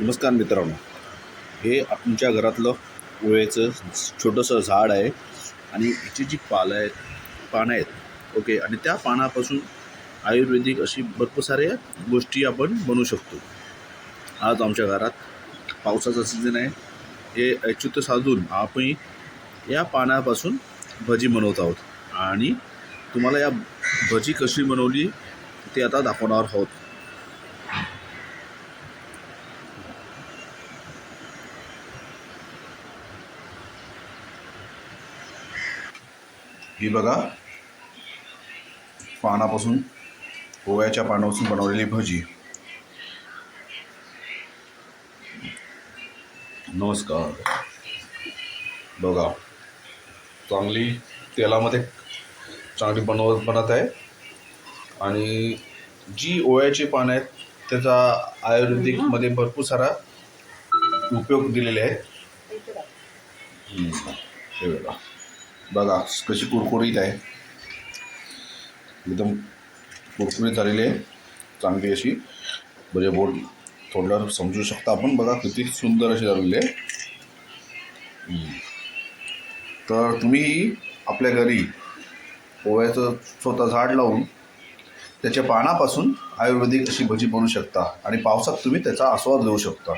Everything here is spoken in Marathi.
नमस्कार मित्रांनो. हे आमच्या घरातलं ओळ्याचं छोटंसं झाड आहे आणि याची जी पालं आहेत पानं आहेत ओके आणि त्या पानापासून आयुर्वेदिक अशी भरपूर साऱ्या गोष्टी आपण बनवू शकतो. आज आमच्या घरात पावसाचा सीझन आहे. हे अच्युत साधून आपण या पानापासून भजी बनवत आहोत. आणि तुम्हाला या भजी कशी बनवली ते आता दाखवणार आहोत. ही बघा. पानापासून ओव्याच्या पानापासून बनवलेली भजी. नमस्कार. बघा. चांगली तेलामध्ये चांगली बनवत बनत आहे. आणि जी ओव्याची पानं आहेत त्याचा आयुर्वेदिकमध्ये भरपूर सारा उपयोग दिलेले आहेत. हे बघा. बघा कशी कुरकुरीत आहे. एकदम कुरकुरीत झालेली आहे. चांगली अशी म्हणजे बोट थोडं समजू शकता आपण. बघा किती सुंदर अशी झालेली आहे. तर तुम्ही आपल्या घरी ओव्याचं स्वतः झाड लावून त्याच्या पानापासून आयुर्वेदिक अशी भजी बनवू शकता. आणि पावसात तुम्ही त्याचा आस्वाद घेऊ शकता.